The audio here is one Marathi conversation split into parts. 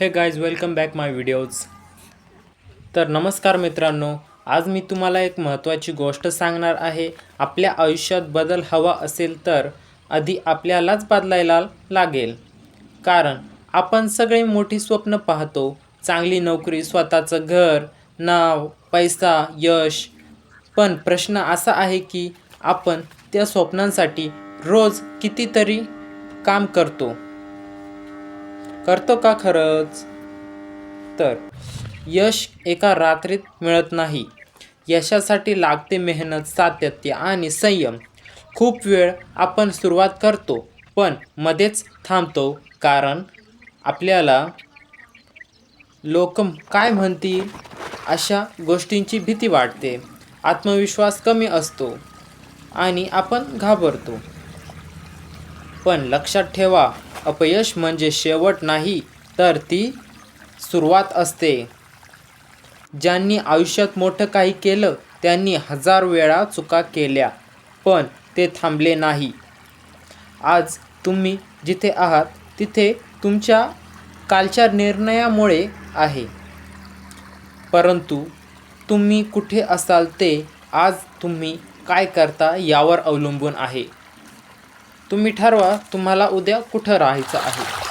Hey guys welcome back my videos तर नमस्कार मित्रांनो आज मी तुम्हाला एक महत्त्वाची गोष्ट सांगणार आहे. आपल्या आयुष्यात बदल हवा असेल तर आधी आपल्यालाच बदलायला लागेल. कारण आपण सगळे मोठी स्वप्न पाहतो. चांगली नोकरी स्वतःचं घर नाव पैसा यश. पण प्रश्न असा आहे की आपण त्या स्वप्नांसाठी रोज कितीतरी काम करतो. करतो का खरंच? तर यश एका रात्रीत मिळत नाही. यशासाठी लागते मेहनत सातत्य आणि संयम. खूप वेळ आपण सुरुवात करतो पण मध्येच थांबतो कारण आपल्याला लोक काय म्हणतील? अशा गोष्टींची भीती वाटते. आत्मविश्वास कमी असतो आणि आपण घाबरतो. पण लक्षात ठेवा अपयश म्हणजे शेवट नाही तर ती सुरुवात असते. ज्यांनी आयुष्यात मोठं काही केलं त्यांनी हजार वेळा चुका केल्या पण ते थांबले नाही. आज तुम्ही जिथे आहात तिथे तुमच्या कालच्या निर्णयामुळे आहे. परंतु तुम्ही कुठे असाल ते आज तुम्ही काय करता यावर अवलंबून आहे. तुम्ही ठरवा तुम्हाला उद्या कुठं राहायचं आहे.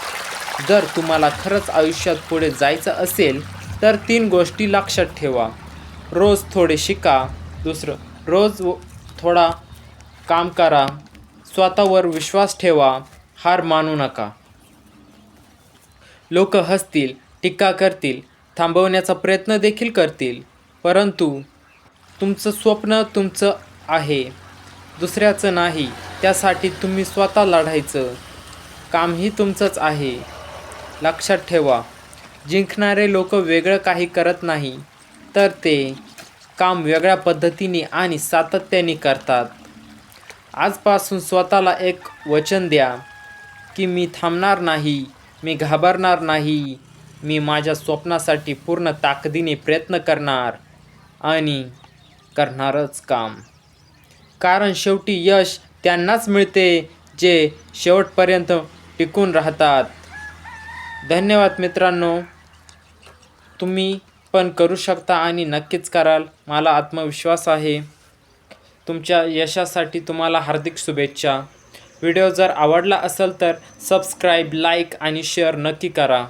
जर तुम्हाला खरंच आयुष्यात पुढे जायचं असेल तर तीन गोष्टी लक्षात ठेवा. रोज थोडे शिका. दुसरं रोज व- थोडा काम करा. स्वतःवर विश्वास ठेवा. हार मानू नका. लोक हसतील टीका करतील थांबवण्याचा प्रयत्न देखील करतील. परंतु तुमचं स्वप्न तुमचं आहे. दुसऱ्याचं नाही त्यासाठी तुम्ही स्वतः लढायचं. कामही तुमचंच आहे. लक्षात ठेवा जिंकणारे लोक वेगळं काही करत नाही तर ते काम वेगळ्या पद्धतीने आणि सातत्याने करतात. आजपासून स्वतःला एक वचन द्या की मी थांबणार नाही मी घाबरणार नाही मी माझ्या स्वप्नासाठी पूर्ण ताकदीने प्रयत्न करणार आणि करणारच काम. कारण शेवटी यश त्यांनाच मिळते जे शेवटपर्यंत टिकून राहतात. धन्यवाद मित्रांनो. तुम्ही पण करू शकता आणि नक्कीच कराल. मला आत्मविश्वास आहे. तुमच्या यशासाठी तुम्हाला हार्दिक शुभेच्छा. व्हिडिओ जर आवडला असेल तर सबस्क्राईब लाईक आणि शेअर नक्की करा.